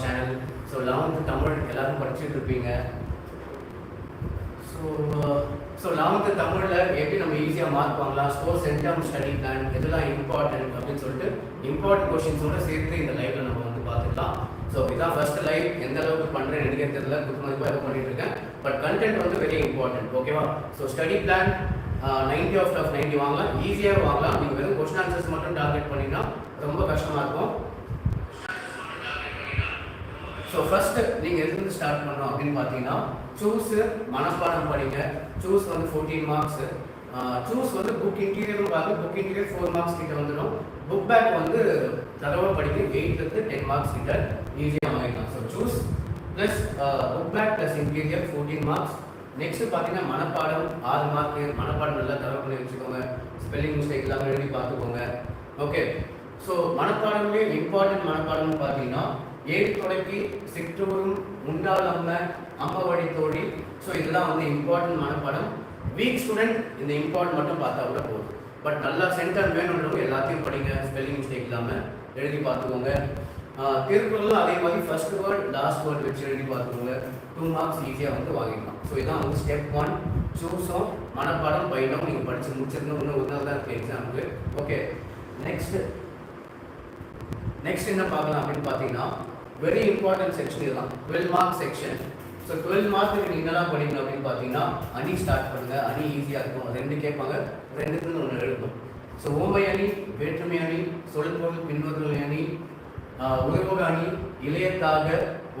Channel so eleventh Tamil எல்லாரும் படிச்சுட்டு இருப்பீங்க ஸோ ஸோ லெவன்த்து தமிழில் எப்படி நம்ம ஈஸியாக மார்க் வாங்கலாம் ஸ்கோர் சென்டம் ஸ்டடி பிளான் இதெல்லாம் இம்பார்ட்டன்ட் அப்படின்னு சொல்லிட்டு இம்பார்ட்டன்ட் கொஷின்ஸோட சேர்த்து இந்த லைவில் நம்ம வந்து பார்த்துக்கலாம். ஸோ இதான் ஃபர்ஸ்ட் லைவ் எந்த அளவுக்கு பண்ணுறேன் எனக்கு தெரியல. குத்து மதிப்பாக பண்ணிட்டு இருக்கேன் பட் கண்டென்ட் வந்து வெரி இம்பார்ட்டன்ட் ஓகேவா so study plan ninety of of ninety வாங்கலாம். ஈஸியாக வாங்கலாம். நீங்கள் வெறும் கொஸ்டின் ஆன்சர்ஸ் மட்டும் டார்கெட் பண்ணிங்கன்னா ரொம்ப கஷ்டமாக இருக்கும். ஸோ ஃபஸ்ட்டு நீங்கள் எதுலேருந்து ஸ்டார்ட் பண்ணணும் அப்படின்னு பார்த்தீங்கன்னா சூஸு மனப்பாடம் படிங்க. சூஸ் வந்து ஃபோர்டீன் மார்க்ஸு சூஸ் வந்து புக் இன்டீரியரும் பார்த்து புக் இன்டீரியர் ஃபோர் மார்க்ஸ் கிட்ட வந்துடும் புக் பேக் வந்து தடவை படிக்க எயிட்லேருந்து டென் மார்க்ஸ் கிட்ட ஈஸியாக வாங்கிக்கலாம். So choose plus book back plus interior fourteen marks next பார்த்தீங்கன்னா மனப்பாடம் ஆறு மார்க்கு மனப்பாடம் நல்லா தரவு பண்ணி வச்சுக்கோங்க. ஸ்பெல்லிங் மிஸ்டேக் எல்லாமே எழுதி பார்த்துக்கோங்க. ஓகே ஸோ மனப்பாடம்லேயே இம்பார்ட்டன்ட் மனப்பாடம்னு பார்த்தீங்கன்னா ஏழு தொலைக்கு சிற்றூரும் உண்டாளம்ம அம்மவழி தோழி. ஸோ இதெல்லாம் வந்து இம்பார்ட்டன்டான படம். வீக் ஸ்டூடெண்ட் இந்த இம்பார்ட்டன்ட் மட்டும் பார்த்தா கூட போதும். பட் நல்லா சென்டர் வேணுன்றவங்க எல்லாத்தையும் படிங்க. ஸ்பெல்லிங் மிஸ்டேக் இல்லாமல் எழுதி பார்த்துக்கோங்க. திருக்குறளும் அதே மாதிரி ஃபர்ஸ்ட் வேர்ட் லாஸ்ட் வேர்ட் வச்சு எழுதி பார்த்துக்கோங்க. டூ மார்க்ஸ் ஈஸியாக வந்து வாங்கிக்கலாம். ஸோ இதான் வந்து ஸ்டெப் ஒன் சூஸும் மனப்பாடம் பயிலும் நீங்கள் படித்து முடிச்சிருந்தோம் இன்னும் ஒரு நாள் தான் இருக்குது எக்ஸாமுக்கு ஓகே நெக்ஸ்ட்டு நெக்ஸ்ட் என்ன பார்க்கலாம் அப்படின்னு பார்த்தீங்கன்னா வெரி இம்பார்ட்டன்ட் செக்ஷன் இதுதான். Twelve mark section so twelve mark நீங்கள் என்னெல்லாம் படிக்கணும் அப்படின்னு பார்த்தீங்கன்னா அணி ஸ்டார்ட் பண்ணுங்க. அணி ஈஸியாக இருக்கும். ரெண்டு கேட்பாங்க. ரெண்டுக்குன்னு ஒன்று எழுதணும் ஸோ ஓமை அணி வேற்றுமை அணி சொல்பொருள் பின்வருதல் அணி ஆஹ் உருவக அணி இளையத்தாக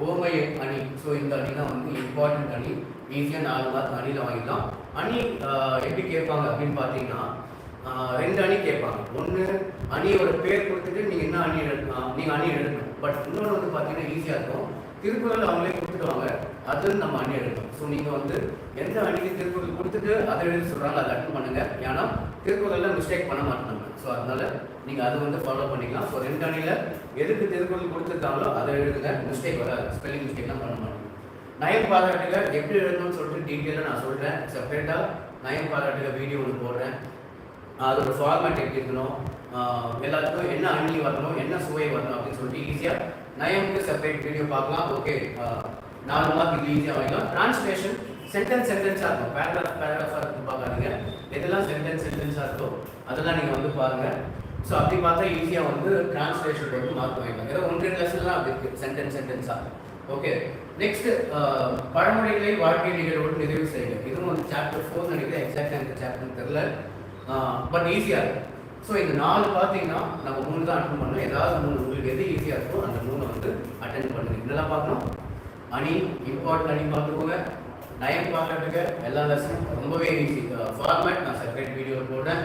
ஓமை அணி. ஸோ இந்த அணி தான் வந்து இம்பார்ட்டன்ட் அணி. ஈஸியாக நாலு மார்க் அணியில் வாங்கிக்கலாம் அணி எப்படி கேட்பாங்க அப்படின்னு பார்த்தீங்கன்னா ரெண்டு அணி கேட்பாங்க. ஒன்று அணியோட பேர் கொடுத்துட்டு நீங்கள் என்ன அணி எடுக்கலாம். நீங்கள் அணி எடுக்கணும். பட் இன்னொன்று வந்து பார்த்தீங்கன்னா ஈஸியாக இருக்கும். திருக்குறள் அவங்களே கொடுத்துருவாங்க அது நம்ம அணி எடுக்கணும். ஸோ நீங்கள் வந்து எந்த அணிக்கு திருக்குறள் கொடுத்துட்டு அதை எழுதி சொல்கிறாங்க அதை அட்டன் பண்ணுங்கள் ஏன்னா திருக்குறளில் மிஸ்டேக் பண்ண மாட்டாங்க. ஸோ அதனால நீங்கள் அதை வந்து ஃபாலோ பண்ணிக்கலாம். ஸோ ரெண்டு அணியில் எதுக்கு திருக்குறள் கொடுத்துருக்காங்களோ அதை எழுதுங்க. மிஸ்டேக் வராது. ஸ்பெல்லிங் மிஸ்டேக்லாம் பண்ண மாட்டோம் நயம் பாராட்டுகள் எப்படி எழுதணும்னு சொல்லிட்டு டீட்டெயிலாக நான் சொல்கிறேன் செப்பரேட்டாக நயம் பாராட்டுகள் வீடியோ ஒன்று போடுறேன். அதோட ஃபார்மேட் எப்படி இருக்கணும்? எல்லாத்துக்கும் என்ன அணி வரணும் என்ன சுவை வரணும் அப்படின்னு சொல்லிட்டு ஈஸியாக நயமுக்கு செப்பரேட் வீடியோ பார்க்கலாம். ஓகே நாலு மார்க் இது ஈஸியாக வாங்கிக்கலாம். டிரான்ஸ்லேஷன் சென்டென்ஸ் சென்டென்ஸாக இருக்கும். பேராகிராஃப் பேராகிராஃபாக இருக்கும் பார்க்காதீங்க. எதெல்லாம் சென்டென்ஸ் சென்டென்ஸாக இருக்கோ அதெல்லாம் நீங்கள் வந்து பாருங்கள் ஸோ அப்படி பார்த்தா ஈஸியாக வந்து டிரான்ஸ்லேஷன் வந்து மார்க் வாங்கிக்கலாம். ஏதோ ஒன்று ரெண்டு லெசன்லாம் அப்படி இருக்குது சென்டென்ஸ் சென்டென்ஸாக ஓகே நெக்ஸ்ட் பழமொழிகளை வாழ்க்கை நிகழ்வோடு நிறைவு செய்யுங்க இதுவும் வந்து சாப்டர் ஃபோர் நினைக்கிறேன். எக்ஸாக்டாக எனக்கு சாப்டர் தெரில பட் ஈஸியாக இருக்கும். ஸோ இந்த நாலு பார்த்தீங்கன்னா நம்ம மூணு தான் அட்டன் பண்ணணும். ஏதாவது மூணு உங்களுக்கு எது ஈஸியாக இருக்கோ அந்த மூணை வந்து அட்டன் பண்ணுங்க. இதெல்லாம் பார்க்கணும்? அணி இம்பார்ட்டன்ட் அணி பார்த்துக்கோங்க. நயம் பார்க்கறதுக்கு எல்லா லெசனும் ரொம்பவே ஈஸி ஃபார்மேட் நான் செப்பரேட் வீடியோ போடுறேன்.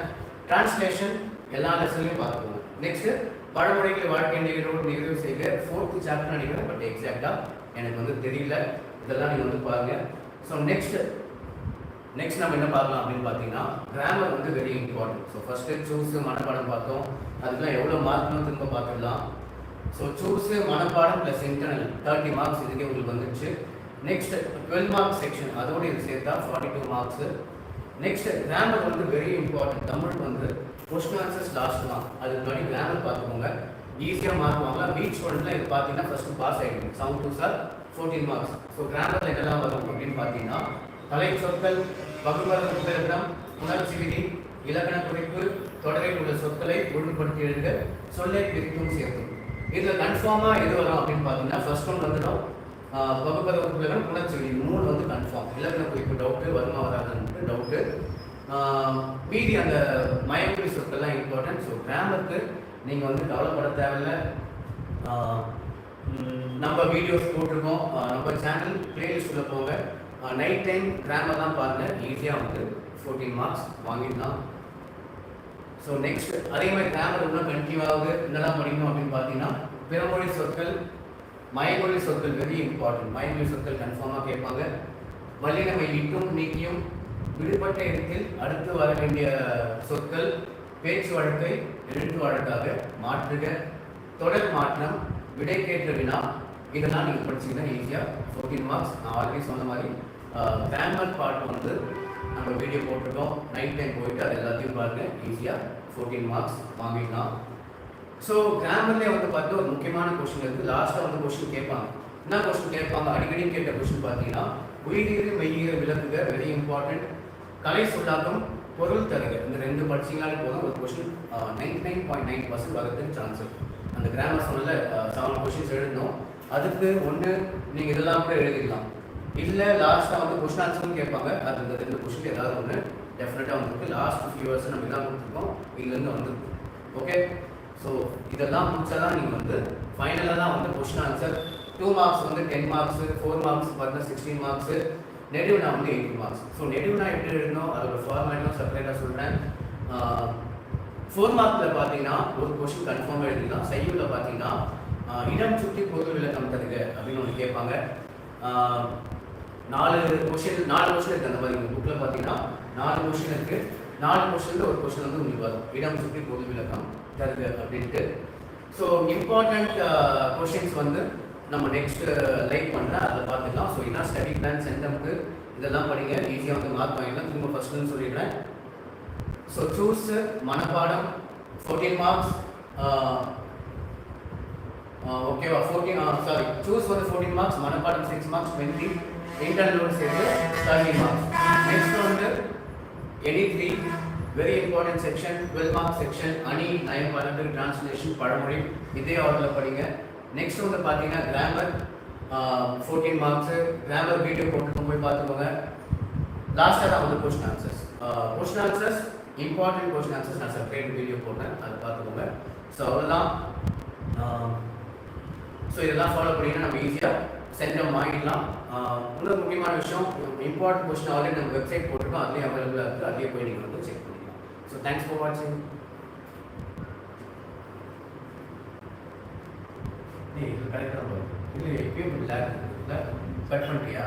டிரான்ஸ்லேஷன் எல்லா லெசன்லையும் பார்த்துக்கோங்க. நெக்ஸ்ட் பழமொழிகளை வாழ்க்கை நிகழ்வு நிகழ்வு செய்க. ஃபோர்த்து சாப்டர் நினைக்கிறேன் பட் எக்ஸாக்டாக எனக்கு வந்து தெரியல. இதெல்லாம் நீங்கள் வந்து பாருங்கள் ஸோ நெக்ஸ்ட் நெக்ஸ்ட் நம்ம என்ன பார்க்கலாம் அப்படின்னு பார்த்தீங்கன்னா கிராமர் வந்து very important so first choose மனப்பாடம் பார்த்தோம். அதுக்கெலாம் எவ்வளோ மார்க்னு திரும்ப பார்த்துடலாம். ஸோ சூஸு மனப்பாடம் ப்ளஸ் இன்டர்னல் தேர்ட்டி மார்க்ஸ் இதுக்கே உங்களுக்கு வந்துடுச்சு நெக்ஸ்ட் டுவெல் மார்க்ஸ் செக்ஷன் அதோடு இது சேர்த்தா forty two marks next grammar வந்து வெரி இம்பார்ட்டன்ட் தமிழ் வந்து கொஸ்டின் ஆன்சர்ஸ் லாஸ்ட் தான். அதுக்கு முன்னாடி கிராமர் பார்த்துக்கோங்க. ஈஸியாக மார்க் வாங்கலாம். பீச் ஸ்டூடெண்ட்ல இது பார்த்தீங்கன்னா ஃபஸ்ட்டு பாஸ் ஆகிடுங்க சவுண்ட் டூ சார் ஃபோர்டீன் மார்க்ஸ் ஸோ கிராமரில் என்னெல்லாம் வரும் அப்படின்னு பார்த்தீங்கன்னா தலை சொற்கள் வகுப்பறை புத்தகம் உணர்ச்சி விதி இலக்கண குறிப்பு தொடரில் உள்ள சொற்களை ஒழுங்குபடுத்தி எழுத சொல்லை பிரித்தும் சேர்த்தும் இதில் கன்ஃபார்மாக எது வரும் அப்படின்னு பார்த்தீங்கன்னா ஃபர்ஸ்ட் ஒன் வந்துடும் வகுப்பறை புத்தகம் உணர்ச்சி விதி மூணு வந்து கன்ஃபார்ம் இலக்கண குறிப்பு டவுட்டு வருமா வராதுன்னு டவுட்டு மீதி அந்த மயக்குறி சொற்கள்லாம் இம்பார்ட்டன்ட் ஸோ கிராமருக்கு நீங்கள் வந்து கவலைப்பட தேவையில்லை. நம்ம வீடியோஸ் போட்டிருக்கோம். நம்ம சேனல் பிளேலிஸ்ட்டில் போங்க. நைட் டைம் கிராமர் தான் பாருங்கள் ஈஸியாக வந்து ஃபோர்டீன் மார்க்ஸ் வாங்கிடலாம் ஸோ நெக்ஸ்ட் அதே மாதிரி கிராமர் இன்னும் கண்டினியூ என்னெல்லாம் படிக்கணும் அப்படின்னு பார்த்தீங்கன்னா பிறமொழி சொற்கள் மயமொழி சொற்கள் வெரி இம்பார்ட்டன்ட் மயமொழி சொற்கள் கன்ஃபார்மாக கேட்பாங்க. வல்லினமை இட்டும் நீக்கியும் விடுபட்ட இடத்தில் அடுத்து வர வேண்டிய சொற்கள் பேச்சு வழக்கை எழுத்து வழக்காக மாற்றுக தொடர் மாற்றம் விடை கேட்ட வினா. இதெல்லாம் நீங்கள் படிச்சீங்கன்னா ஈஸியாக ஃபோர்டீன் மார்க்ஸ் நான் ஆல்ரெடி சொன்ன மாதிரி கிராமர் பார்ட் வந்து நம்ம வீடியோ போட்டிருக்கோம். நைட் டைம் போயிட்டு அது எல்லாத்தையும் பாருங்க. ஈஸியாக ஃபோர்டீன் மார்க்ஸ் வாங்கிக்கலாம் ஸோ கிராமர்லேயே வந்து பார்த்தா ஒரு முக்கியமான கொஸ்டின் இருக்குது லாஸ்ட்டாக வந்து கொஸ்டின் கேட்பாங்க. என்ன கொஸ்டின் கேட்பாங்க? அடிக்கடி கேட்ட கொஸ்டின் பார்த்தீங்கன்னா உயிரீறு மெய்யீறு விளக்குக வெரி இம்பார்ட்டன்ட் கலை சொல்லாக்கம் பொருள் தருக இந்த ரெண்டு படிச்சிங்களாலே போதும். ஒரு question ninety nine point nine percent வரதுக்கு சான்ஸ் இருக்கு. அந்த கிராமர் சொன்னல செவன் கொஸ்டின்ஸ் எழுதணும் அதுக்கு ஒன்று நீங்கள் இதெல்லாம் கூட எழுதிடலாம். இல்லை லாஸ்ட்டாக வந்து கொஸ்டின் ஆன்சரும் கேட்பாங்க. அது இந்த ரெண்டு கொஸ்டின் ஏதாவது ஒன்று டெஃபினட்டாக வந்துருக்கு. லாஸ்ட் ஃபியூ இயர்ஸ் நம்ம இதான் கொடுத்துருக்கோம். இதுலேருந்து வந்துருக்கு. ஓகே ஸோ இதெல்லாம் முடிச்சா தான் நீங்கள் வந்து ஃபைனலாக தான் வந்து கொஸ்டின் ஆன்சர் டூ மார்க்ஸ் வந்து டென் மார்க்ஸ் ஃபோர் மார்க்ஸ் பார்த்தீங்கன்னா சிக்ஸ்டீன் மார்க்ஸ் நெடிவ்னா வந்து எயிட்டி மார்க்ஸ் ஸோ நெடிவ்னா எப்படி எழுதணும்? அதோட ஃபார்மேட்டும் செப்பரேட்டாக சொல்கிறேன் ஃபோர் மார்க்கில் பார்த்தீங்கன்னா ஒரு கொஸ்டின் கன்ஃபார்மாக எழுதிக்கலாம். சைவில் பார்த்தீங்கன்னா இடம் சுற்றி பொது விளக்கம் தருக அப்படின்னு ஒன்று கேட்பாங்க. நாலு கொஷின் நாலு கொஷின் இருக்குது அந்த மாதிரி. உங்கள் புக்கில் பார்த்தீங்கன்னா நாலு கொஷின் இருக்குது நாலு கொஷனில் ஒரு கொஷின் வந்து உங்களுக்கு வரும். இடம் சுற்றி பொது விளக்கம் தருது அப்படின்ட்டு. ஸோ இம்பார்ட்டண்ட் கொஷின்ஸ் வந்து நம்ம நெக்ஸ்ட் லைக் பண்ணுறேன் அதில் பார்த்துக்கலாம். ஸோ என்ன ஸ்டடி பிளான் சென்டம்க்கு இதெல்லாம் படிங்க. ஈஸியாக வந்து மார்க் வாங்கிக்கலாம் திரும்ப ஃபஸ்ட்டுன்னு சொல்லிடுறேன். ஸோ சூஸ் மனப்பாடம் ஃபோர்டீன் மார்க்ஸ் ஓகேவா ஃபோர்டீன் சாரி சூஸ் வந்து ஃபோர்டீன் மார்க்ஸ் மனப்பாடம் சிக்ஸ் மார்க்ஸ் டுவெண்ட்டி இன்டர்னல் சேர்த்து தேர்ட்டி மார்க்ஸ் நெக்ஸ்ட் வந்து any three very important section twelve mark section அணி நயம் பன்னெண்டு டிரான்ஸ்லேஷன் பழமொழி. இதே ஆர்டரில் படிங்க. நெக்ஸ்ட் வந்து பார்த்தீங்கன்னா grammar fourteen marks grammar video போட்டு போய் பார்த்துக்கோங்க. லாஸ்ட்டாக தான் வந்து question answers question answers important question answers நான் செப்பரேட் வீடியோ போட்டேன் அதை பார்த்துக்கோங்க. ஸோ அவ்வளோதான் ஸோ இதெல்லாம் ஃபாலோ பண்ணிங்கன்னா நம்ம ஈஸியாக சென்டம் வாங்கிடலாம். ஆஹ் இன்னொரு முக்கியமான விஷயம் இம்பார்ட்டன்ட் கொஸ்டின் ஆல்ரெடி நம்ம வெப்சைட் போட்டிருக்கோம் அதுலேயும் அவைலபிளாக இருக்குது அதுலேயே போய் நீங்கள் வந்து செக் பண்ணிக்கலாம். ஸோ தேங்க்ஸ் ஃபார் வாட்சிங் கரெக்டாக இல்லை எப்பயும் கட் பண்ணுறியா